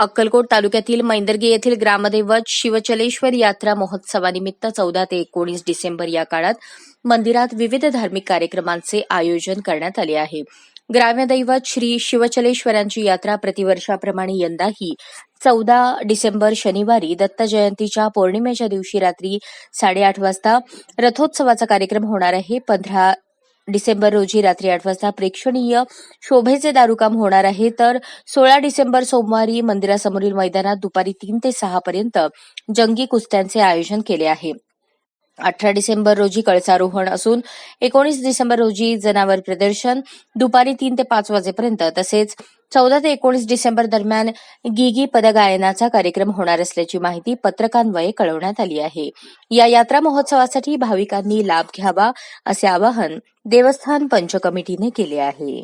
अक्कलकोट तालुक्यातील मैंदर्गी येथील ग्रामदैवत शिवचलेश्वर यात्रा महोत्सवानिमित्त चौदा ते एकोणीस डिसेंबर या काळात मंदिरात विविध धार्मिक कार्यक्रमांचे आयोजन करण्यात आले आहे. ग्रामदैवत श्री शिवचलेश्वरांची यात्रा प्रतिवर्षाप्रमाणे यंदाही चौदा डिसेंबर शनिवारी दत्त जयंतीच्या पौर्णिमेच्या दिवशी रात्री साडेआठ वाजता रथोत्सवाचा कार्यक्रम होणार आहे. पंधरा डिसेंबर रोजी रात्री आठ वाजता प्रेक्षणीय शोभेचे दारुकाम होणार आहे. तर सोळा डिसेंबर सोमवारी मंदिरासमोरील मैदानात दुपारी तीन ते सहा पर्यंत जंगी कुस्त्यांचे आयोजन केले आहे. अठरा डिसेंबर रोजी कळसारोहण असून एकोणीस डिसेंबर रोजी जनावर प्रदर्शन दुपारी तीन ते पाच वाजेपर्यंत तसेच चौदा ते एकोणीस डिसेंबर दरम्यान गिगी पदगायनाचा कार्यक्रम होणार असल्याची माहिती पत्रकान्वये कळवण्यात आली आहे. या यात्रा महोत्सवासाठी भाविकांनी लाभ घ्यावा असे आवाहन देवस्थान पंच कमिटीने केले आहे.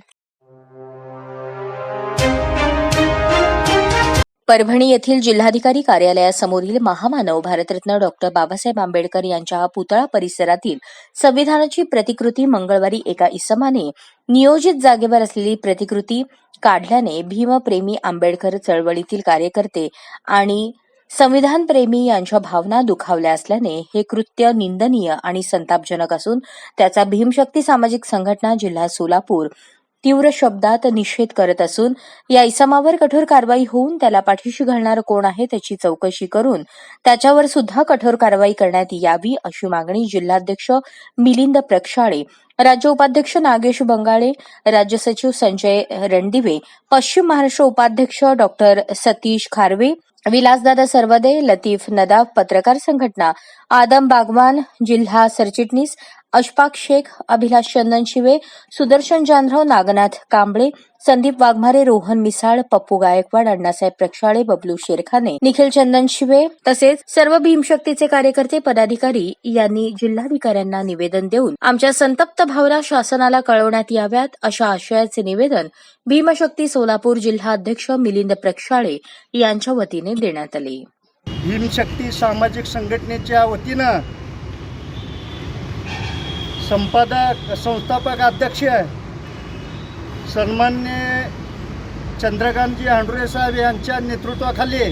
परभणी येथील जिल्हाधिकारी कार्यालयासमोरील महामानव भारतरत्न डॉक्टर बाबासाहेब आंबेडकर यांच्या पुतळा परिसरातील संविधानाची प्रतिकृती मंगळवारी एका इसमाने नियोजित जागेवर असलेली प्रतिकृती काढल्याने भीमप्रेमी आंबेडकर चळवळीतील कार्यकर्ते आणि संविधानप्रेमी यांच्या भावना दुखावल्या असल्याने हे कृत्य निंदनीय आणि संतापजनक असून त्याचा भीमशक्ती सामाजिक संघटना जिल्हा सोलापूर तीव्र शब्दात निषेध करत असून या इसमावर कठोर कारवाई होऊन त्याला पाठीशी घालणार कोण आहे त्याची चौकशी करून त्याच्यावर सुद्धा कठोर कारवाई करण्यात यावी अशी मागणी जिल्हाध्यक्ष मिलिंद प्रक्षाळे राज्य उपाध्यक्ष नागेश बंगाळे राज्य सचिव संजय रणदिवे पश्चिम महाराष्ट्र उपाध्यक्ष डॉक्टर सतीश खारवे विलासदादा सर्वदे लतीफ नदाफ पत्रकार संघटना आदम बागवान जिल्हा सरचिटणीस अशफाक शेख अभिलाष चंदन शिवे सुदर्शन जानराव नागनाथ कांबळे संदीप वाघमारे रोहन मिसाळ पप्पू गायकवाड अण्णासाहेब प्रक्षाळे बबलू शेरखाने निखिल चंदन शिवे तसेच सर्व भीमशक्तीचे कार्यकर्ते पदाधिकारी यांनी जिल्हाधिकाऱ्यांना निवेदन देऊन आमच्या संतप्त भावना शासनाला कळवण्यात याव्यात अशा आशयाचे निवेदन भीमशक्ती सोलापूर जिल्हा अध्यक्ष मिलिंद प्रक्षाळे यांच्या वतीने देण्यात आले. भीमशक्ती सामाजिक संघटनेच्या वतीनं संपादक संस्थापक अध्यक्ष सन्मान्य चंद्रकांतजी हांडुरे साहेब यांच्या नेतृत्वाखाली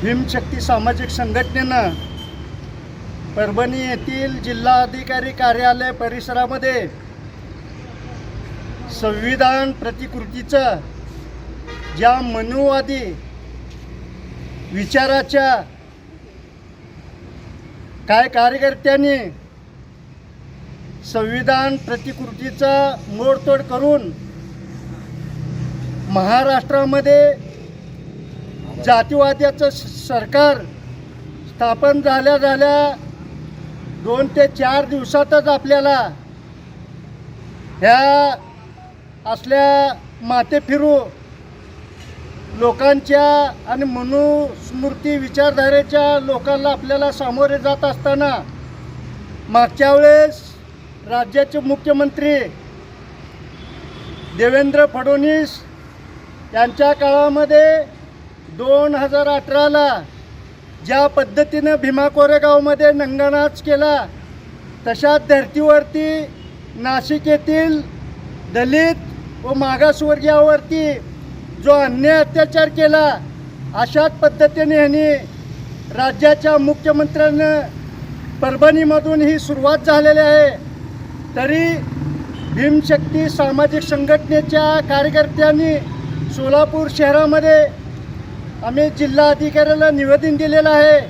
भीमशक्ती सामाजिक संघटनेनं परभणी येथील जिल्हाधिकारी कार्यालय परिसरामध्ये संविधान प्रतिकृतीचं ज्या मनुवादी विचाराच्या काय कार्यकर्त्यांनी संविधान प्रतिकृतीचा मोडतोड करून महाराष्ट्रामध्ये जातीवाद्याचं सरकार स्थापन झाल्या झाल्या दोन ते चार दिवसातच आपल्याला ह्या असल्या माते फिरू लोकांच्या आणि मनुस्मृती विचारधारेच्या लोकांना आपल्याला सामोरे जात असताना मागच्या वेळेस राज्याचे मुख्यमंत्री देवेंद्र फडणवीस यांच्या काळामध्ये दोन हजार अठराला ज्या पद्धतीनं भीमा कोरेगावमध्ये नंगनाच केला तशाच धर्तीवरती नाशिक येथील दलित व मागासवर्गीयावरती जो अन्याय अत्याचार केला अशाच पद्धतीने ह्यांनी राज्याच्या मुख्यमंत्र्यांना परभणीमधून ही सुरुवात झालेली आहे. तरी भीमशक्ती सामाजिक संघटनेच्या कार्यकर्त्यांनी सोलापूर शहरामध्ये आम्ही जिल्हा अधिकाऱ्याला निवेदन दिलेलं आहे.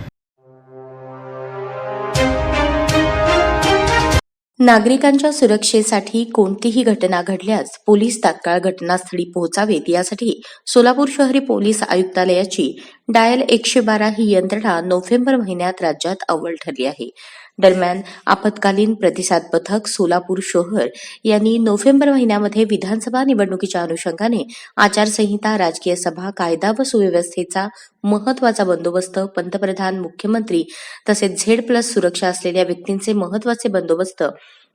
नागरिकांच्या सुरक्षेसाठी कोणतीही घटना घडल्यास पोलीस तात्काळ घटनास्थळी पोहोचावेत. यासाठी सोलापूर शहरी पोलीस आयुक्तालयाची डायल एकशे बारा ही यंत्रणा नोव्हेंबर महिन्यात राज्यात अव्वल ठरली आहे. दरम्यान आपत्कालीन प्रतिसाद पथक सोलापूर शोहर यांनी नोव्हेंबर महिन्यामध्ये विधानसभा निवडणुकीच्या अनुषंगाने आचारसंहिता राजकीय सभा कायदा व सुव्यवस्थेचा महत्त्वाचा बंदोबस्त पंतप्रधान मुख्यमंत्री तसेच झेड प्लस सुरक्षा असलेल्या व्यक्तींचे महत्त्वाचे बंदोबस्त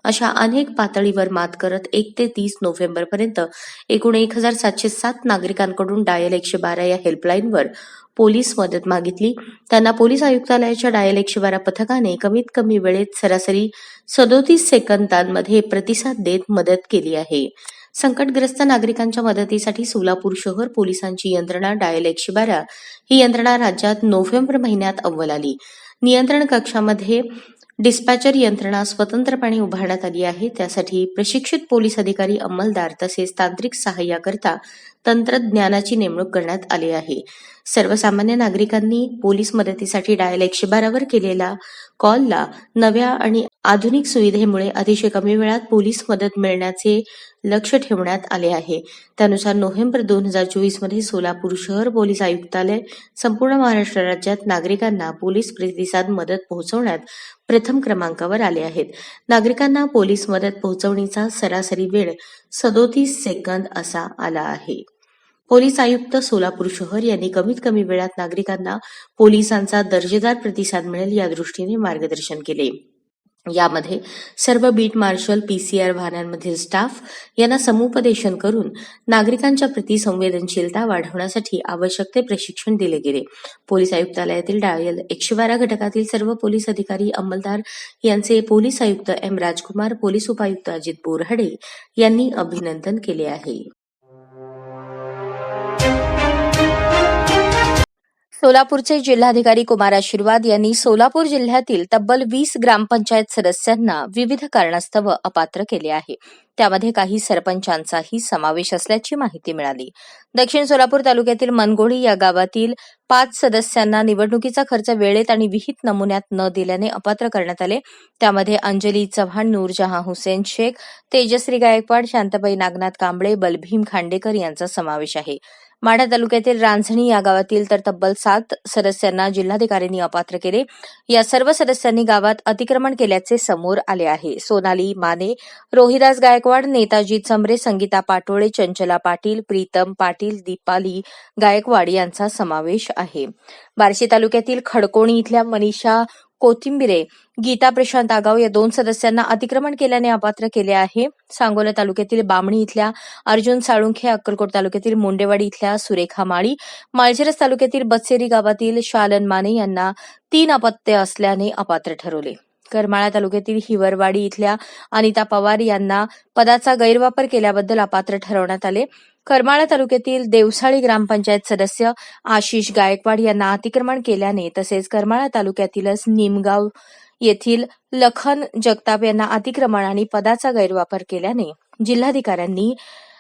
अशा अनेक पातळीवर मात करत एक ते तीस नोव्हेंबर पर्यंत एकूण एक हजार सातशे सात नागरिकांकडून डायल एकशे बारा या हेल्पलाईनवर पोलीस मदत मागितली. त्यांना पोलीस आयुक्तालयाच्या डायल एकशे बारा पथकाने कमीत कमी वेळेत सरासरी सदोतीस सेकंदांमध्ये प्रतिसाद देत मदत केली आहे. संकटग्रस्त नागरिकांच्या मदतीसाठी सोलापूर शहर पोलिसांची यंत्रणा डायल एकशे बारा ही यंत्रणा राज्यात नोव्हेंबर महिन्यात अव्वल आली. नियंत्रण कक्षामध्ये डिस्पॅचर यंत्रणा स्वतंत्रपणे उभारण्यात आली आहे. त्यासाठी प्रशिक्षित पोलीस अधिकारी अंमलदार तसेच तांत्रिक सहाय्याकरता तंत्रज्ञानाची नेमणूक करण्यात आली आहे. सर्वसामान्य नागरिकांनी पोलीस मदतीसाठी डायल एकशे बारावर केलेल्या कॉलला नव्या आणि आधुनिक सुविधेमुळे अतिशय कमी वेळात पोलीस मदत मिळण्याचे लक्ष ठेवण्यात आले आहे. त्यानुसार नोव्हेंबर दोन हजार चोवीसमध्ये सोलापूर शहर पोलीस आयुक्तालय संपूर्ण महाराष्ट्र राज्यात नागरिकांना पोलीस प्रतिसाद मदत पोहोचवण्यात प्रथम क्रमांकावर आले आहेत. नागरिकांना पोलीस मदत पोहोचवणीचा सरासरी वेळ सदोतीस सेकंद असा आला आहे. पोलीस आयुक्त सोलापूर शहर यांनी कमीत कमी वेळात नागरिकांना पोलिसांचा दर्जेदार प्रतिसाद मिळेल या दृष्टीने मार्गदर्शन केले. यामध्ये सर्व बीट मार्शल पीसीआर वाहनांमधील स्टाफ यांना समुपदेशन करून नागरिकांच्या प्रती संवेदनशीलता वाढवण्यासाठी आवश्यक ते प्रशिक्षण दिले गेले. पोलीस आयुक्तालयातील डायल एकशे बारा घटकातील सर्व पोलीस अधिकारी अंमलदार यांचे पोलीस आयुक्त एम राजकुमार पोलीस उपायुक्त अजित बोरहाडे यांनी अभिनंदन केले आहे. सोलापूरचे जिल्हाधिकारी कुमार आशीर्वाद यांनी सोलापूर जिल्ह्यातील तब्बल वीस ग्रामपंचायत सदस्यांना विविध कारणास्तव अपात्र केले आहे. त्यामध्ये काही सरपंचांचाही समावेश असल्याची माहिती मिळाली. दक्षिण सोलापूर तालुक्यातील मनगोळी या गावातील पाच सदस्यांना निवडणुकीचा खर्च वेळेत आणि विहित नमुन्यात न दिल्याने अपात्र करण्यात आले. त्यामध्ये अंजली चव्हाण नूरजहां हुसेन शेख तेजश्री गायकवाड शांताबाई नागनाथ कांबळे बलभीम खांडेकर यांचा समावेश आहे. माढा तालुक्यातील रांझणी या गावातील तर तब्बल सात सदस्यांना जिल्हाधिकाऱ्यांनी अपात्र केले. या सर्व सदस्यांनी गावात अतिक्रमण केल्याचे समोर आले आहे. सोनाली माने रोहिदास गायकवाड नेताजी चमरे संगीता पाटोळे चंचला पाटील प्रीतम पाटील दीपाली गायकवाड यांचा समावेश आहे. बार्शी तालुक्यातील खडकोणी इथल्या मनीषा कोथिंबिरे गीता प्रशांत आगाव या दोन सदस्यांना अतिक्रमण केल्याने अपात्र केले आहे. सांगोला तालुक्यातील बामणी इथल्या अर्जुन साळुंखे अक्कलकोट तालुक्यातील मुंडेवाडी इथल्या सुरेखा माळी माळशिरस तालुक्यातील बत्सेरी गावातील शालन माने यांना तीन अपत्य असल्याने अपात्र ठरवले. करमाळा तालुक्यातील हिवरवाडी इथल्या अनिता पवार यांना पदाचा गैरवापर केल्याबद्दल अपात्र ठरवण्यात आले. करमाळा तालुक्यातील देवसाळी ग्रामपंचायत सदस्य आशिष गायकवाड यांना अतिक्रमण केल्याने तसेच करमाळा तालुक्यातीलच निमगाव येथील लखन जगताप यांना अतिक्रमण आणि पदाचा गैरवापर केल्याने जिल्हाधिकाऱ्यांनी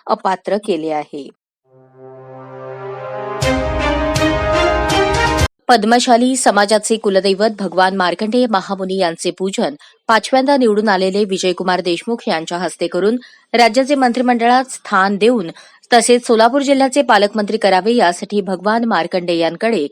अपात्र केले आहे. पद्मशाली समाजाचे कुलदैवत भगवान मार्कंडेय महामुनी यांचे पूजन पाचव्यांदा निवडून आलेले विजयकुमार देशमुख यांच्या हस्ते करून राज्याचे मंत्रिमंडळात स्थान देऊन तसेच सोलापूर जिल्ह्याचे पालकमंत्री करावे यासाठी भगवान मार्कंडेयांकडे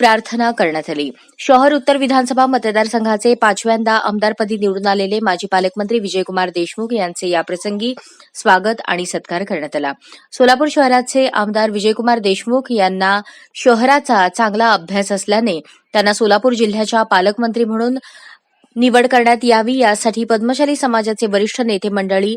प्रार्थना करण्यात आली. शहर उत्तर विधानसभा मतदारसंघाचे पाचव्यांदा आमदारपदी निवडून आलेले माजी पालकमंत्री विजयकुमार देशमुख यांचे याप्रसंगी स्वागत आणि सत्कार करण्यात आला. सोलापूर शहराचे आमदार विजयकुमार देशमुख यांना शहराचा चांगला अभ्यास असल्याने त्यांना सोलापूर जिल्ह्याच्या पालकमंत्री म्हणून निवड करण्यात यावी यासाठी पद्मशाली समाजाचे वरिष्ठ नेते मंडळी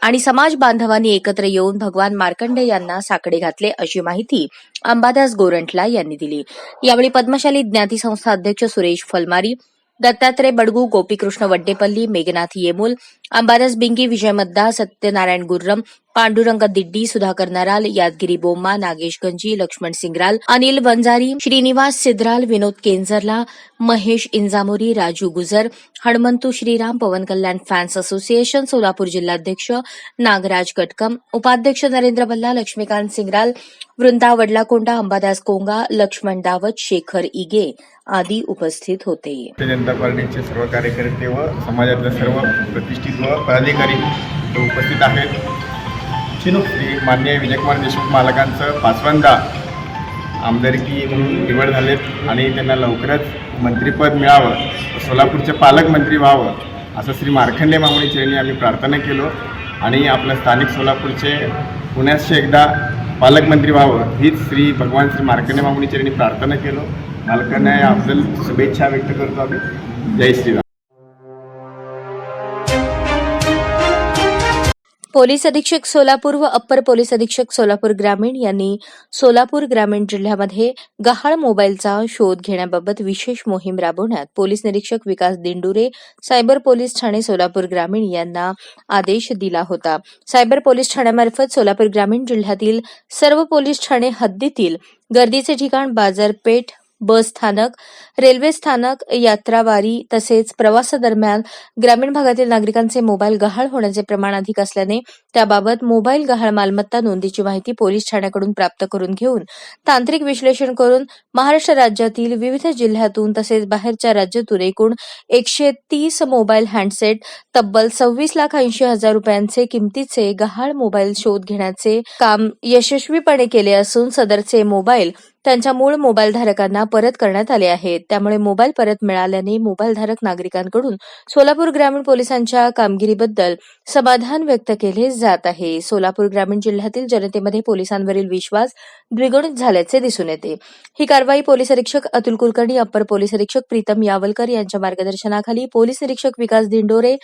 आणि समाज बांधवांनी एकत्र येऊन भगवान मार्कंडे यांना साकडे घातले अशी माहिती अंबादास गोरंटला यांनी दिली. यावेळी पद्मशाली ज्ञाती संस्था अध्यक्ष सुरेश फलमारी दत्तात्रय बडगू गोपीकृष्ण वड्डेपल्ली मेघनाथ येमूल अंबादास बिंगी विजय मद्दा सत्यनारायण गुर्रम पांडुरंग दिड्डी सुधाकर नराल यादगिरी बोम्मा नागेश गंजी लक्ष्मण सिंगराल अनिल वंजारी श्रीनिवास सिद्राल विनोद केंजरला महेश इंजामोरी राजू गुजर हणमंतू श्रीराम पवन कल्याण फॅन्स असोसिएशन सोलापूर जिल्हाध्यक्ष नागराज कटकम उपाध्यक्ष नरेंद्र भल्ला लक्ष्मीकांत सिंगराल वृंदा वडलाकोंडा अंबादास कोंगा लक्ष्मण दावत शेखर इगे. आदी उपस्थित होते. जनता पार्टीचे सर्व कार्यकर्ते व समाजातले सर्व प्रतिष्ठित व पदाधिकारी उपस्थित आहेत. श्री मान्य विजयकुमार देशमुख मालकांचं पाचव्यांदा आमदारकी म्हणून निवड झालेत आणि त्यांना लवकरच मंत्रिपद मिळावं सोलापूरचे पालकमंत्री व्हावं असं श्री मार्खंडे मामुनी चरणी आम्ही प्रार्थना केलो. आणि आपलं स्थानिक सोलापूरचे पुण्याचे एकदा पालकमंत्री व्हावं हीच श्री भगवान श्री मार्कंडे मामुनी चरणी प्रार्थना केलो. मालकांना या अफजल शुभेच्छा व्यक्त करतो आम्ही. जय श्रीराम पोलीस अधीक्षक सोलापूर व अप्पर पोलीस अधीक्षक सोलापूर ग्रामीण यांनी सोलापूर ग्रामीण जिल्ह्यामध्ये गहाळ मोबाईलचा शोध घेण्याबाबत विशेष मोहीम राबवण्यात पोलीस निरीक्षक विकास दिंडुरे सायबर पोलीस ठाणे सोलापूर ग्रामीण यांना आदेश दिला होता. सायबर पोलीस ठाण्यामार्फत सोलापूर ग्रामीण जिल्ह्यातील सर्व पोलीस ठाणे हद्दीतील गर्दीचे ठिकाण बाजारपेठ बस स्थानक रेल्वे स्थानक यात्रावारी तसेच प्रवासादरम्यान ग्रामीण भागातील नागरिकांचे मोबाईल गहाळ होण्याचे प्रमाण अधिक असल्याने त्याबाबत मोबाईल गहाळ मालमत्ता नोंदीची माहिती पोलीस ठाण्याकडून प्राप्त करून घेऊन तांत्रिक विश्लेषण करून महाराष्ट्र राज्यातील विविध जिल्ह्यातून तसेच बाहेरच्या राज्यातून एकूण एकशे तीस मोबाईल हँडसेट तब्बल सव्वीस लाख ऐंशी हजार रुपयांचे किमतीचे गहाळ मोबाईल शोध घेण्याचे काम यशस्वीपणे केले असून सदरचे मोबाईल त्यांच्या मूळ मोबाईल धारकांना परत करण्यात आले आहेत. त्यामुळे मोबाईल परत मिळाल्याने मोबाईल धारक नागरिकांकडून सोलापूर ग्रामीण पोलिसांच्या कामगिरीबद्दल समाधान व्यक्त केले जात आहे. सोलापूर ग्रामीण जिल्ह्यातील जनतेमध्ये पोलिसांवरील विश्वास द्विगुणित झाल्याचे दिसून येते. ही कारवाई पोलीस अधीक्षक अतुल कुलकर्णी अप्पर पोलीस अधीक्षक प्रीतम यावलकर यांच्या मार्गदर्शनाखाली पोलीस निरीक्षक विकास दिंडोरे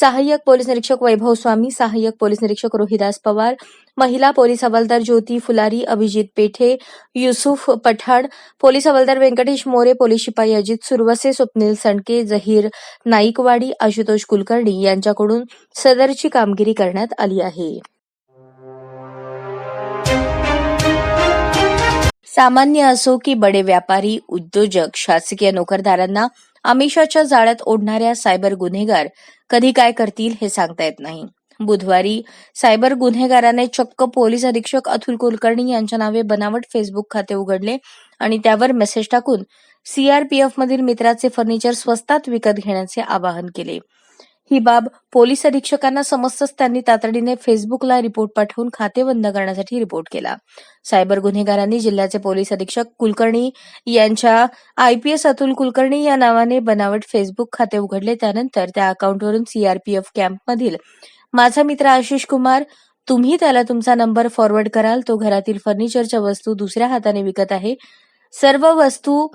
सहाय्यक पोलीस निरीक्षक वैभव स्वामी सहाय्यक पोलीस निरीक्षक रोहिदास पवार महिला पोलीस हवालदार ज्योती फुलारी अभिजित पेठे युसुफ पठाण पोलीस हवालदार व्यंकटेश मोरे पोलीस शिपाई अजित सुरवसे स्वप्नील सणके जहीर नाईकवाडी आशुतोष कुलकर्णी यांच्याकडून सदरची कामगिरी करण्यात आली आहे. सामान्य असो की बडे व्यापारी उद्योजक शासकीय नोकरदारांना आमिषाच्या जाळ्यात ओढणाऱ्या सायबर गुन्हेगार कधी काय करतील हे सांगता येत नाही. बुधवारी सायबर गुन्हेगाराने चक्क पोलीस अधीक्षक अतुल कुलकर्णी यांच्या नावे बनावट फेसबुक खाते उघडले आणि त्यावर मेसेज टाकून सीआरपीएफ मधील मित्राचे फर्निचर स्वस्तात विकत घेण्याचे आवाहन केले. ही बाब पोलीस अधीक्षकांना समजताच त्यांनी तातडीने फेसबुकला रिपोर्ट पाठवून खाते बंद करण्यासाठी रिपोर्ट केला. सायबर गुन्हेगारांनी जिल्ह्याचे पोलीस अधीक्षक कुलकर्णी यांच्या आयपीएस अतुल कुलकर्णी या नावाने बनावट फेसबुक खाते उघडले. त्यानंतर त्या अकाउंटवरून सीआरपीएफ कॅम्पमधील माझा मित्र आशिष कुमार तुम्ही त्याला तुमचा नंबर फॉरवर्ड कराल. तो घरातील फर्निचरच्या वस्तू दुसऱ्या हाताने विकत आहे. सर्व वस्तू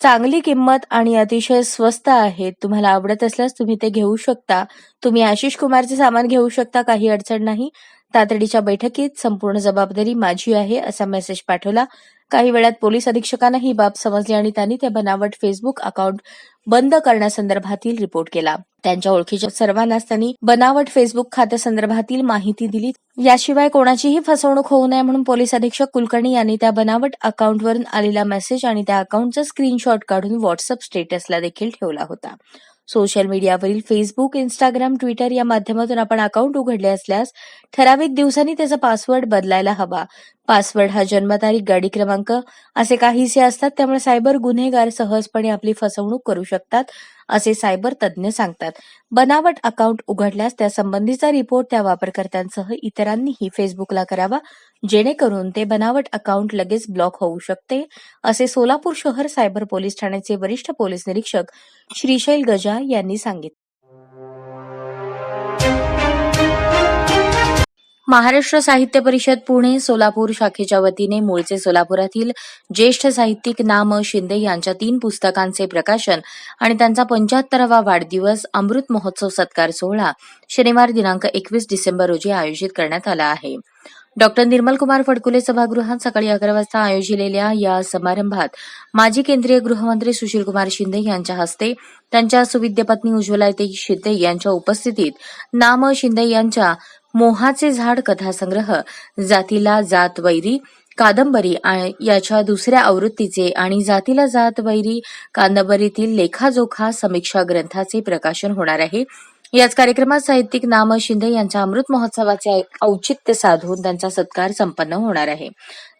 चांगली किंमत आणि अतिशय स्वस्त आहेत तुम्हाला आवडत असल्यास तुम्ही ते घेऊ शकता. तुम्ही आशिष कुमारचे सामान घेऊ शकता काही अडचण नाही. तातडीच्या बैठकीत संपूर्ण जबाबदारी माझी आहे असा मेसेज पाठवला. काही वेळात पोलीस अधीक्षकांना ही बाब समजली आणि त्यांनी ते बनावट फेसबुक अकाउंट बंद करण्यासंदर्भातील रिपोर्ट केला. त्यांच्या ओळखीच्या सर्वांनाच त्यांनी बनावट फेसबुक खात्यासंदर्भातील माहिती दिली. याशिवाय कोणाचीही फसवणूक होऊ नये म्हणून पोलीस अधीक्षक कुलकर्णी यांनी त्या बनावट अकाउंटवरून आलेला मेसेज आणि त्या अकाउंटचा स्क्रीनशॉट काढून व्हॉट्सअप स्टेटसला देखील ठेवला होता. सोशल मीडियावरील फेसबुक इंस्टाग्राम ट्विटर या माध्यमातून आपण अकाउंट उघडले असल्यास ठराविक दिवसांनी त्याचा पासवर्ड बदलायला हवा. पासवर्ड हा जन्मतारीख गाडी क्रमांक असे काहीसे असतात त्यामुळे सायबर गुन्हेगार सहजपणे आपली फसवणूक करू शकतात असे सायबर तज्ज्ञ सांगतात. बनावट अकाउंट उघडल्यास त्या संबंधीचा रिपोर्ट त्या वापरकर्त्यांसह इतरांनीही फेसबुकला करावा जेणेकरून ते बनावट अकाउंट लगेच ब्लॉक होऊ शकते असे सोलापूर शहर सायबर पोलीस ठाण्याचे वरिष्ठ पोलीस निरीक्षक श्रीशैल गजा यांनी सांगितले. महाराष्ट्र साहित्य परिषद पुणे सोलापूर शाखेच्या वतीने मूळचे सोलापुरातील ज्येष्ठ साहित्यिक नाम शिंदे यांच्या तीन पुस्तकांचे प्रकाशन आणि त्यांचा पंच्याहत्तरावा वाढदिवस अमृत महोत्सव सत्कार सोहळा शनिवार दिनांक एकवीस डिसेंबर रोजी आयोजित करण्यात आला आहे. डॉक्टर निर्मल कुमार फडकुले सभागृहात सकाळी अकरा वाजता आयोजिलेल्या या समारंभात माजी केंद्रीय गृहमंत्री सुशीलकुमार शिंदे यांच्या हस्ते त्यांच्या सुविद्य पत्नी उज्ज्वलाताई शिंदे यांच्या उपस्थितीत नाम शिंदे यांच्या मोहाचे झाड कथासंग्रह जातीला जात वैरी कादंबरी याच्या दुसऱ्या आवृत्तीचे आणि जातीला जात वैरी कादंबरीतील लेखाजोखा समीक्षा ग्रंथाचे प्रकाशन होणार आहे. याच कार्यक्रमात साहित्यिक नाम शिंदे यांच्या अमृत महोत्सवाचे औचित्य साधून त्यांचा सत्कार संपन्न होणार आहे.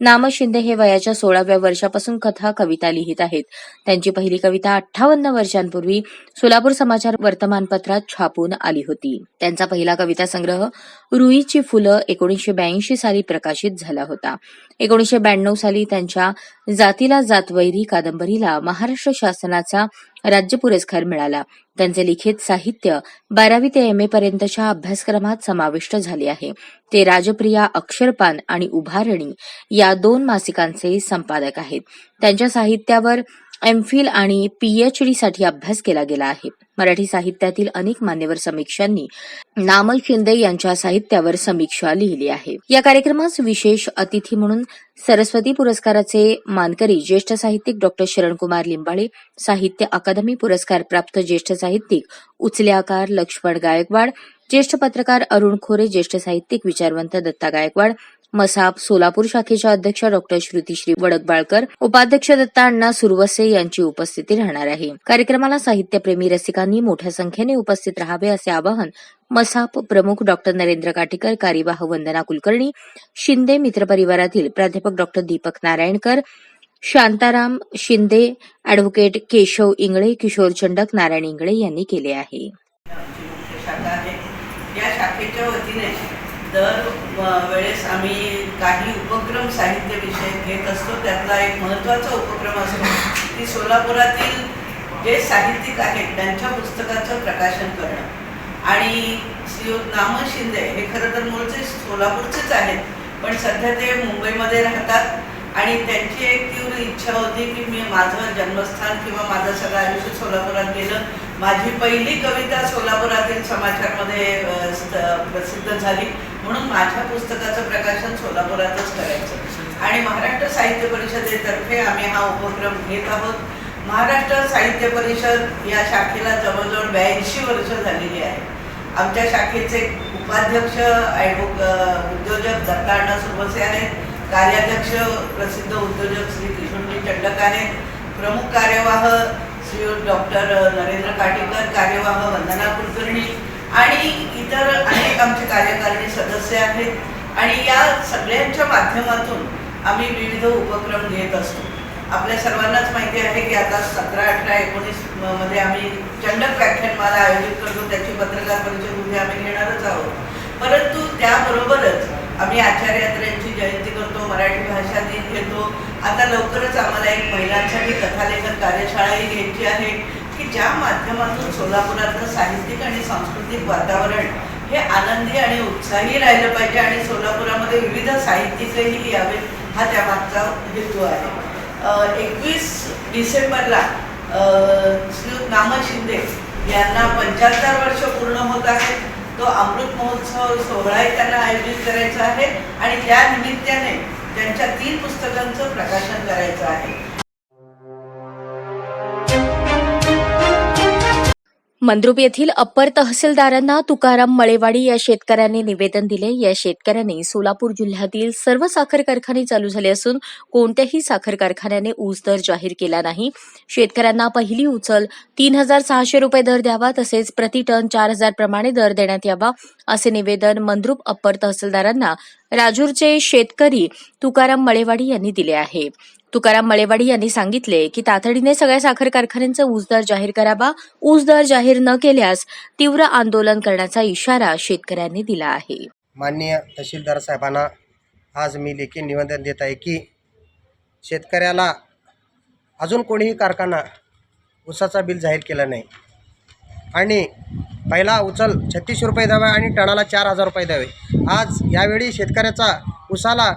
नाम शिंदे हे वयाच्या सोळाव्या वर्षापासून कथा कविता लिहित आहेत. त्यांची पहिली कविता अठ्ठावन्न वर्षांपूर्वी सोलापूर समाचार वर्तमानपत्रात छापून आली होती. त्यांचा पहिला कविता संग्रह रुईची फुलं एकोणीसशे ब्याऐंशी साली प्रकाशित झाला होता. एकोणीसशे ब्याण्णव साली त्यांच्या जातीला जातवैरी कादंबरीला महाराष्ट्र शासनाचा राज्य पुरस्कार मिळाला. त्यांचे लिखित साहित्य बारावी ते एम ए पर्यंतच्या अभ्यासक्रमात समाविष्ट झाले आहे. ते राजप्रिया अक्षरपान आणि उभारणी या दोन मासिकांचे संपादक आहेत. त्यांच्या साहित्यावर एम फिल आणि पीएचडी साठी अभ्यास केला गेला आहे. मराठी साहित्यातील अनेक मान्यवर समीक्षांनी नामल शिंदे यांच्या साहित्यावर समीक्षा लिहिली आहे. या कार्यक्रमास विशेष अतिथी म्हणून सरस्वती पुरस्काराचे मानकरी ज्येष्ठ साहित्यिक डॉक्टर शरणकुमार लिंबाळे साहित्य अकादमी पुरस्कार प्राप्त ज्येष्ठ साहित्यिक उचल्याकार लक्ष्मण गायकवाड ज्येष्ठ पत्रकार अरुण खोरे ज्येष्ठ साहित्यिक विचारवंत दत्ता गायकवाड मसाप सोलापूर शाखेच्या अध्यक्ष डॉक्टर श्रुतीश्री वडकबाळकर उपाध्यक्ष दत्ता अण्णा सुरवसे यांची उपस्थिती राहणार आहे. कार्यक्रमाला साहित्यप्रेमी रसिकांनी मोठ्या संख्येने उपस्थित राहावे असे आवाहन मसाप प्रमुख डॉक्टर नरेंद्र काटेकर कार्यवाह वंदना कुलकर्णी शिंदे मित्रपरिवारातील प्राध्यापक डॉक्टर दीपक नारायणकर शांताराम शिंदे ॲडव्होकेट केशव इंगळे किशोर चंडक नारायण इंगळे यांनी केले आहे. वेळेस आम्ही काही उपक्रम साहित्य विषय घेत असतो त्यातला एक महत्त्वाचा उपक्रम असतो की सोलापुरातील जे साहित्यिक आहेत त्यांच्या पुस्तकाचं प्रकाशन करणं. आणि श्रीयुत नाम शिंदे हे खरं तर मूळचे सोलापूरचेच आहेत पण सध्या ते मुंबईमध्ये राहतात आणि त्यांची एक तीव्र इच्छा होती की मी माझं जन्मस्थान किंवा माझं सगळं आयुष्य सोलापुरात गेलं. माझी पहिली कविता सोलापुरातील समाचारमध्ये प्रसिद्ध झाली. म्हणून माझ्या पुस्तकाचं प्रकाशन सोलापुरातच करायचं. आणि महाराष्ट्र साहित्य परिषदेतर्फे आम्ही हा उपक्रम घेत आहोत. महाराष्ट्र साहित्य परिषद या शाखेला जवळजवळ ब्याऐंशी वर्ष झालेली आहे. आमच्या शाखेचे उपाध्यक्ष ॲडव्होक उद्योजक दत्ताअण्णा सुरवसे आहेत. कार्याध्यक्ष प्रसिद्ध उद्योजक श्री किशोरजी चंडक आहेत. प्रमुख कार्यवाह श्री डॉक्टर नरेंद्र काटेकर कार्यवाह वंदना कुलकर्णी आणि इतर अनेक आमचे कार्यकारिणी सदस्य आहेत. आणि या सगळ्यांच्या माध्यमातून आम्ही विविध उपक्रम घेत असतो. आपल्या सर्वांनाच माहिती आहे की आता सतरा अठरा एकोणीसमध्ये आम्ही चंडक व्याख्यानमाला आयोजित करतो. त्याची पत्रकार परिषद उद्या आम्ही घेणारच आहोत. परंतु त्याबरोबरच आम्ही आचार्यात्र्यांची जयंती करतो मराठी भाषा दिन घेतो. आता लवकरच आम्हाला एक महिलांसाठी कथालेखन कार्यशाळाही घ्यायची आहे. की ज्या माध्यमातून सोलापुरातलं साहित्यिक आणि सांस्कृतिक वातावरण हे आनंदी आणि उत्साही राहिलं पाहिजे आणि सोलापुरामध्ये विविध साहित्यिकही यावे हा त्यामागचा हेतू आहे. एकवीस डिसेंबरला श्रीयुत नाम शिंदे यांना पंच्याहत्तर वर्ष पूर्ण होत आहे तो अमृत महोत्सव सोहळाही त्यांना आयोजित करायचा आहे आणि त्या निमित्ताने त्यांच्या तीन पुस्तकांचं प्रकाशन करायचं आहे. मंद्रुप येथील अप्पर तहसीलदारांना तुकाराम मळेवाडी या शेतकऱ्यांनी निवेदन दिले. या शेतकऱ्यांनी सोलापूर जिल्ह्यातील सर्व साखर कारखाने चालू झाले असून कोणत्याही साखर कारखान्याने ऊस दर जाहीर केला नाही. शेतकऱ्यांना पहिली उचल तीन हजार सहाशे रुपये दर द्यावा तसेच प्रति टन चार हजार प्रमाणे दर देण्यात यावा असे निवेदन मंद्रुप अप्पर तहसीलदारांना राजूरचे शेतकरी तुकाराम मळेवाडी यांनी दिले आहे. तुकाराम मळेवाडी यांनी सांगितले की तातडीने सगळ्या साखर कारखान्यांचा ऊस दर जाहीर करावा ऊस दर जाहीर न केल्यास तीव्र आंदोलन करण्याचा इशारा शेतकऱ्यांनी दिला आहे. माननीय तहसीलदार साहेबांना आज मी लेखी निवेदन देत आहे की शेतकऱ्याला अजून कोणीही कारखाना ऊसाचा बिल जाहीर केला नाही. आणि पहिला उचल छत्तीस रुपये द्यावे आणि टणाला चार हजार रुपये द्यावे. आज यावेळी शेतकऱ्याचा ऊसाला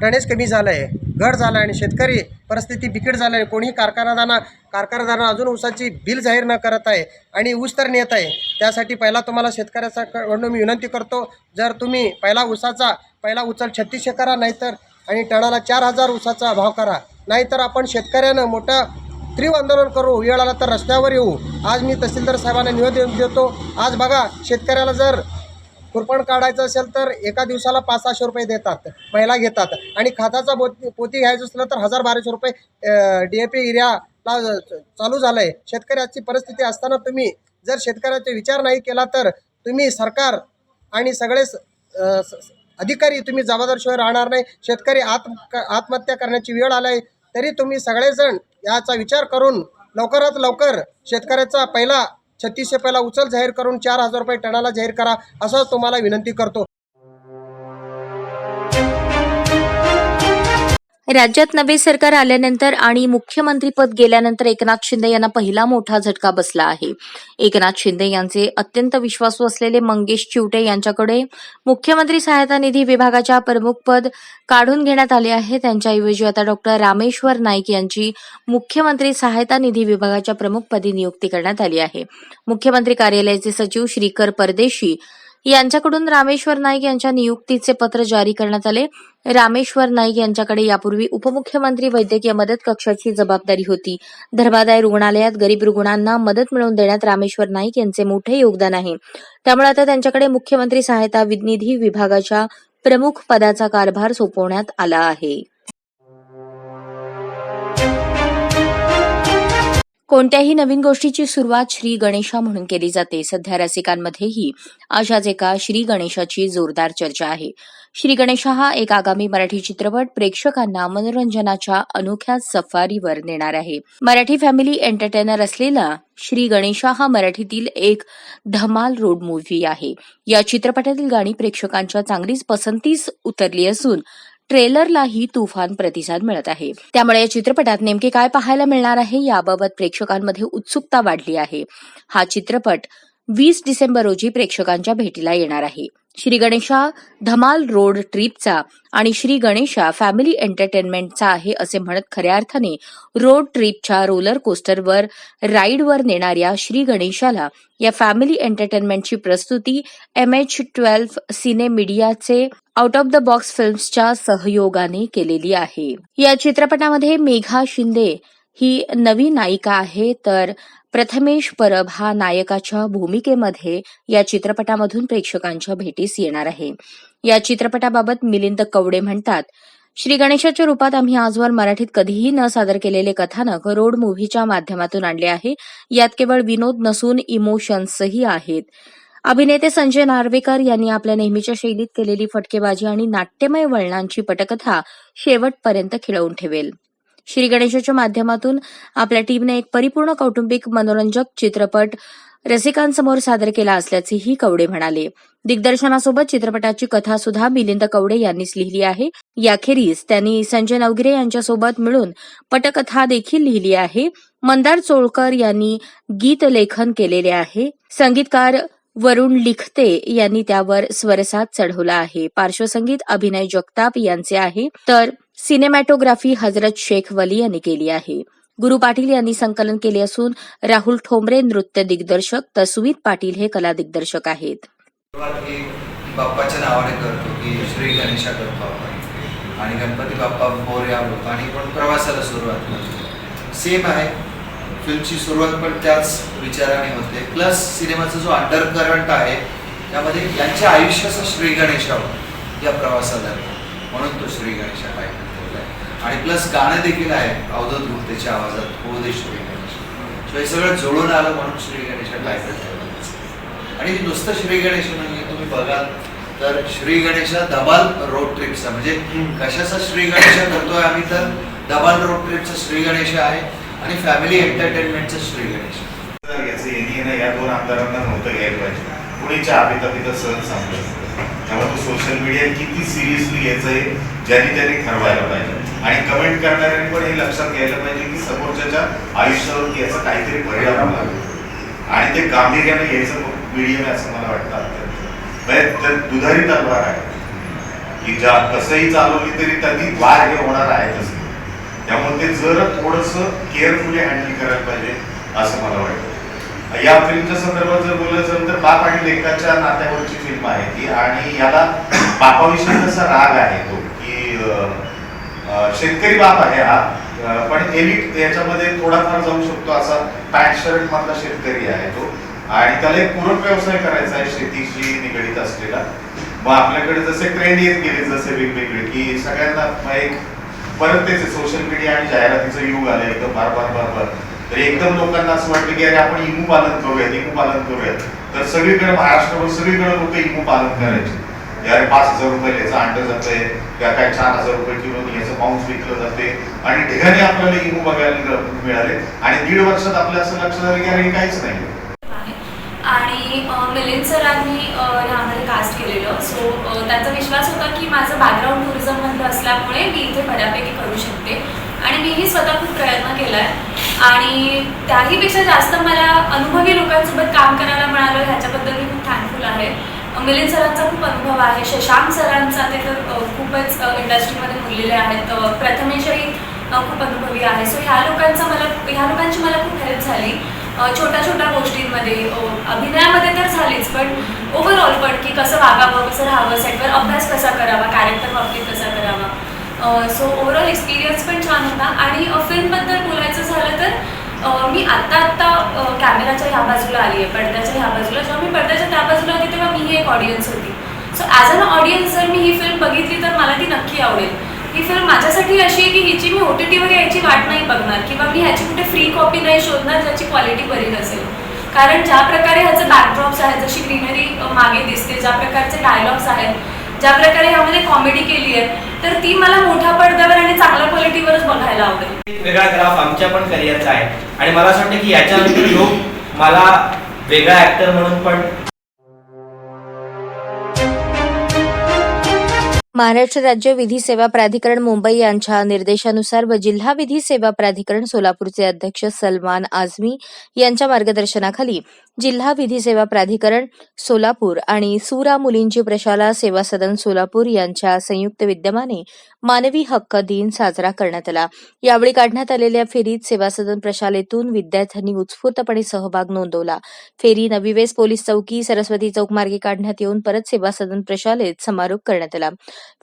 टनेज कमी झालं आहे घट झालं आहे आणि शेतकरी परिस्थिती बिकट झाली आहे. कोणीही कारखानादारांना कारखानदारांना अजून ऊसाची बिल जाहीर न करत आहे आणि ऊस तर नेत आहे. त्यासाठी पहिला तुम्हाला शेतकऱ्याचाकडून मी विनंती करतो जर तुम्ही पहिला ऊसाचा पहिला उचल छत्तीसशे करा नाहीतर आणि टणाला चार हजार ऊसाचा भाव करा. नाहीतर आपण शेतकऱ्यानं मोठं तीव्र आंदोलन करू. वेळ आला तर रस्त्यावर येऊ. आज मी तहसीलदार साहेबांना निवेदन देतो. आज बघा शेतकऱ्याला जर कुरपण काढायचं असेल तर एका दिवसाला पाच सहाशे रुपये देतात महिला घेतात. आणि खताचा पोती पोती घ्यायचं असलं तर हजार बाराशे रुपये डी ए पी एरियाला चालू झालं आहे शेतकऱ्याची परिस्थिती असताना तुम्ही जर शेतकऱ्याचा विचार नाही केला तर तुम्ही सरकार आणि सगळे अधिकारी तुम्ही जबाबदारशिवाय राहणार नाही. शेतकरी आत्म आत्महत्या करण्याची वेळ आला आहे तरी तुम्ही सगळेजण याचा विचार करून लवकरात लवकर शेतकऱ्याचा पहिला छत्तीस पहिला उचल जाहीर करून चार हजार रुपये टनाला जाहीर करा असं तुम्हाला विनंती करतो. राज्यात नवे सरकार आल्यानंतर आणि मुख्यमंत्रीपद गेल्यानंतर एकनाथ शिंदे यांना पहिला मोठा झटका बसला आहे. एकनाथ शिंदे यांचे अत्यंत विश्वासू असलेले मंगेश चिवटे यांच्याकडे मुख्यमंत्री सहायता निधी विभागाच्या प्रमुख पद काढून घेण्यात आले आहे. त्यांच्याऐवजी आता डॉक्टर रामेश्वर नाईक यांची मुख्यमंत्री सहायता निधी विभागाच्या प्रमुखपदी नियुक्ती करण्यात आली आहे. मुख्यमंत्री कार्यालयाचे सचिव श्रीकर परदेशी यांच्याकडून रामेश्वर नाईक यांच्या नियुक्तीचे पत्र जारी करण्यात आले. रामेश्वर नाईक यांच्याकडे यापूर्वी उपमुख्यमंत्री वैद्यकीय मदत कक्षाची जबाबदारी होती. धर्मादाय रुग्णालयात गरीब रुग्णांना मदत मिळवून देण्यात रामेश्वर नाईक यांचे मोठे योगदान आहे. त्यामुळे आता त्यांच्याकडे मुख्यमंत्री सहायता निधी विभागाच्या प्रमुख पदाचा कारभार सोपवण्यात आला आहे. कोणत्याही नवीन गोष्टीची सुरुवात श्री गणेशा म्हणून केली जाते. सध्या रसिकांमध्येही अशाच एका श्री गणेशाची जोरदार चर्चा आहे. श्री गणेशा हा एक आगामी मराठी चित्रपट प्रेक्षकांना मनोरंजनाच्या अनोख्या सफारीवर नेणार आहे. मराठी फॅमिली एंटरटेनर असलेला श्री गणेशा हा मराठीतील एक धमाल रोड मूव्ही आहे. या चित्रपटातील गाणी प्रेक्षकांच्या चांगलीच पसंतीस उतरली असून ट्रेलरलाही तुफान प्रतिसाद मिळत आहे. त्यामुळे या चित्रपटात नेमके काय पाहायला मिळणार आहे याबाबत प्रेक्षकांमध्ये उत्सुकता वाढली आहे. हा चित्रपट वीस डिसेंबर रोजी प्रेक्षकांच्या भेटीला येणार आहे. श्री गणेशा धमाल रोड ट्रिपचा आणि श्री गणेशा फॅमिली एंटरटेनमेंटचा आहे असे म्हणत खऱ्या अर्थाने रोड ट्रिपच्या रोलर कोस्टरवर राईडवर नेणाऱ्या श्री गणेशाला या फॅमिली एंटरटेनमेंटची प्रस्तुती एम एच ट्वेल्व सिने मीडियाचे आउट ऑफ द बॉक्स फिल्म्सच्या सहयोगाने केलेली आहे. या चित्रपटामध्ये मेघा शिंदे ही नवी नायिका आहे तर प्रथमेश परब हा नायकाच्या भूमिकेमध्ये या चित्रपटामधून प्रेक्षकांच्या भेटीस येणार आहे. या चित्रपटाबाबत मिलिंद कवडे म्हणतात श्री गणेशाच्या रूपात आम्ही आजवर मराठीत कधीही न सादर केलेले कथानक रोड मूव्हीच्या माध्यमातून आणले आहे. यात केवळ विनोद नसून इमोशन्सही आहेत. अभिनेते संजय नार्वेकर यांनी आपल्या नेहमीच्या शैलीत केलेली फटकेबाजी आणि नाट्यमय वळणांची पटकथा शेवटपर्यंत खिळवून ठेवेल. श्री गणेशाच्या माध्यमातून आपल्या टीमने एक परिपूर्ण कौटुंबिक मनोरंजक चित्रपट रसिकांसमोर सादर केला असल्याचेही कवडे म्हणाले. दिग्दर्शनासोबत चित्रपटाची कथा सुद्धा मिलिंद कवडे यांनीच लिहिली आहे. याखेरीज त्यांनी संजय नवगिरे यांच्यासोबत मिळून पटकथा देखील लिहिली आहे. मंदार चोळकर यांनी गीत लेखन केलेले आहे. संगीतकार वरुण लिखते यांनी त्यावर स्वरसाद चढवला आहे. पार्श्वसंगीत अभिनय जगताप यांचे आहे. तर सिनेमॅटोग्राफी हजरत शेख वली यांनी केली आहे. गुरु पाटील यांनी संकलन केले असून राहुल ठोंबरे नृत्य दिग्दर्शक तर सुमित पाटील हे कला दिग्दर्शक आहेत. बाप्पाच्या नावाने करतो की श्री गणेशा करतो आपण. आणि गणपती बाप्पा मोर्या आणि पण प्रवासाला सुरुवात करतो. सेम आहे. फिल्मची सुरुवात पण त्याच विचाराने होते. प्लस सिनेमाचा जो अंडर करंट आहे त्यामध्ये यांच्या आयुष्याचा श्री गणेशा होतो या प्रवासाला म्हणून तो श्री गणेशा आहे. आणि प्लस गाणं देखील आहे अवधूत गुप्तेच्या आवाजात हो दे श्री गणेश. सो हे सगळं जोडून आलं म्हणून श्री गणेशा टायटल ठेवलं आणि नुसतं श्री गणेश म्हणजे तुम्ही बघाल. तर श्री गणेशा धबाल रोड ट्रिपचा म्हणजे कशाचा श्री गणेशा करतोय आम्ही तर? धबाल रोड ट्रिपचा श्री गणेश आहे. आणि फॅमिली एंटरटेनमेंटचं श्री गणेश याचं येणे या दोन आमदारांना नव्हतं घ्यायला पाहिजे. कुणीच्या पिता सहज सांगतो त्यामुळे तो सोशल मीडिया किती सिरियसली घ्यायचं आहे ज्याने त्याने ठरवायला पाहिजे. आणि कमेंट करणाऱ्यांनी पण हे लक्षात घ्यायला पाहिजे की समोरच्याच्या आयुष्यावरती याचा काहीतरी परिणाम लागतो. आणि ते गांभीर्याने घ्यायचं मीडियम आहे असं मला वाटतं म्हणजे तर दुधारी तलवार आहे. की ज्या कसंही चालवली तरी त्यांनी वार हे होणार आहेतच त्यामुळे ते जर थोडंसं केअरफुली हँडल करायला पाहिजे असं मला वाटतं. या फिल्मच्या संदर्भात जर बोलायचं झालं तर बाप आणि लेखाच्या नात्यावरची फिल्म आहे ती. आणि याला बापाविषयी कसा राग आहे तो की शेतकरी बाप आहे हा. पण एलिट याच्यामध्ये थोडाफार जाऊ शकतो असा पॅन्ट शर्ट मधला शेतकरी आहे तो. आणि त्याला एक पूरक व्यवसाय करायचा आहे शेतीशी निगडीत असलेला. मग आपल्याकडे जसे ट्रेंड येत गेले जसे वेगवेगळे की सगळ्यांना एक परत तेच सोशल मीडिया आणि जाहिरातीचं युग आलं एकदम बार बार बार बार तर एकदम लोकांना असं वाटलं की अरे आपण इमू पालन करूयात इमू पालन करूयात. तर सगळीकडे महाराष्ट्रावर सगळीकडे लोक इमू पालन करायचे. अरे पाच हजार रुपये याचं आणलं जातंय किंवा काय चार हजार रुपये किलो याचं पाऊस विकलं जाते आणि ढिगाने आपल्याला इमू बघायला मिळाले आणि दीड वर्षात आपल्या असं लक्षात आलं की अरे काहीच नाही. आणि मिलिंद सरांनी कास्ट केलेलं. सो त्यांचा विश्वास होता की माझं बॅकग्राऊंड टुरिझममधलं असल्यामुळे मी इथे बऱ्यापैकी करू शकते. आणि मीही स्वतः खूप प्रयत्न केला आहे आणि त्याहीपेक्षा जास्त मला अनुभवी लोकांसोबत काम करायला मिळालं ह्याच्याबद्दल मी खूप थँकफुल आहे. मिलिंद सरांचा खूप अनुभव आहे. शशांक सरांचा ते तर खूपच इंडस्ट्रीमध्ये मुरलेले आहेत. प्रथमेशही खूप अनुभवी आहे. सो ह्या लोकांचा मला ह्या लोकांची मला खूप हेल्प झाली. छोट्या छोट्या गोष्टींमध्ये अभिनयामध्ये तर झालीच पण ओव्हरऑल पण की कसं वागावं कसं राहावं सेटवर अभ्यास कसा करावा कॅरेक्टर बाबतीत कसा करावा. सो ओव्हरऑल एक्सपिरियन्स पण छान होता. आणि फिल्मबद्दल बोलायचं झालं तर मी आत्ता आत्ता कॅमेराच्या ह्या बाजूला आली आहे पडद्याच्या ह्या बाजूला. जेव्हा मी पडद्याच्या त्या बाजूला होती तेव्हा मी ही एक ऑडियन्स होती. सो ॲज अन ऑडियन्स जर मी ही फिल्म बघितली तर मला ती नक्की आवडेल. ही फिल्म माझ्यासाठी अशी आहे की हिची मी ओ टी टीवर यायची वाट नाही बघणार किंवा मी ह्याची कुठे फ्री कॉपी नाही शोधणार ज्याची क्वालिटी बरी नसेल. कारण ज्या प्रकारे ह्याचे बॅकड्रॉप्स आहेत जशी ग्रीनरी मागे दिसते ज्या प्रकारचे डायलॉग्स आहेत ज्या प्रकारे ह्यामध्ये कॉमेडी केली आहे तर ती मला मोठ्या पडद्यावर आणि चांगल्या क्वालिटीवरच बघायला आवडेल. वेगळा ग्राफ आमच्या पण करिअरचा आहे. आणि मला असं वाटतं की याच्यानंतर लोक मला वेगळा ऍक्टर म्हणून पण महाराष्ट्र राज्य विधी सेवा प्राधिकरण मुंबई यांच्या निर्देशानुसार व जिल्हा विधी सेवा प्राधिकरण सोलापूरचे अध्यक्ष सलमान आझमी यांच्या मार्गदर्शनाखाली जिल्हा विधी सेवा प्राधिकरण सोलापूर आणि सुरा मुलींची प्रशाला सेवा सदन सोलापूर यांच्या संयुक्त विद्यमाने मानवी हक्क दिन साजरा करण्यात आला. यावेळी काढण्यात आलेल्या फेरीत सेवा सदन प्रशालेतून विद्यार्थ्यांनी उत्स्फूर्तपणे सहभाग नोंदवला. फेरी नवी वेस पोलीस चौकी सरस्वती चौक मार्गे काढण्यात येऊन परत सेवा सदन प्रशालेत समारोप करण्यात आला.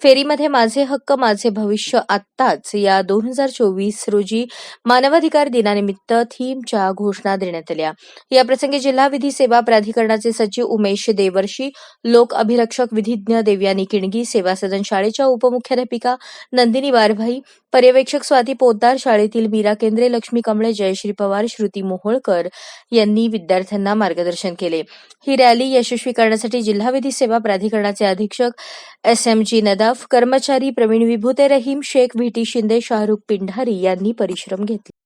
फेरीमध्ये माझे हक्क माझे भविष्य आत्ताच या दोन हजार चोवीस रोजी मानवाधिकार दिनानिमित्त थीमच्या घोषणा देण्यात आल्या. याप्रसंगी जिल्हा जिल्हा विधी सेवा प्राधिकरणाचे सचिव उमेश देवर्षी लोक अभिरक्षक विधिज्ञ देवयानी किणगी सेवा सदन शाळेच्या उपमुख्याध्यापिका नंदिनी वारभाई पर्यवेक्षक स्वाती पोद्दार शाळेतील मीरा केंद्रे लक्ष्मी कमळे जयश्री पवार श्रुती मोहोळकर यांनी विद्यार्थ्यांना मार्गदर्शन केले. ही रॅली यशस्वी करण्यासाठी जिल्हा विधी सेवा प्राधिकरणाचे अधीक्षक एस एम जी नदाफ कर्मचारी प्रवीण विभूते रहीम शेख व्ही टी शिंदे शाहरुख पिंढारी यांनी परिश्रम घेतले.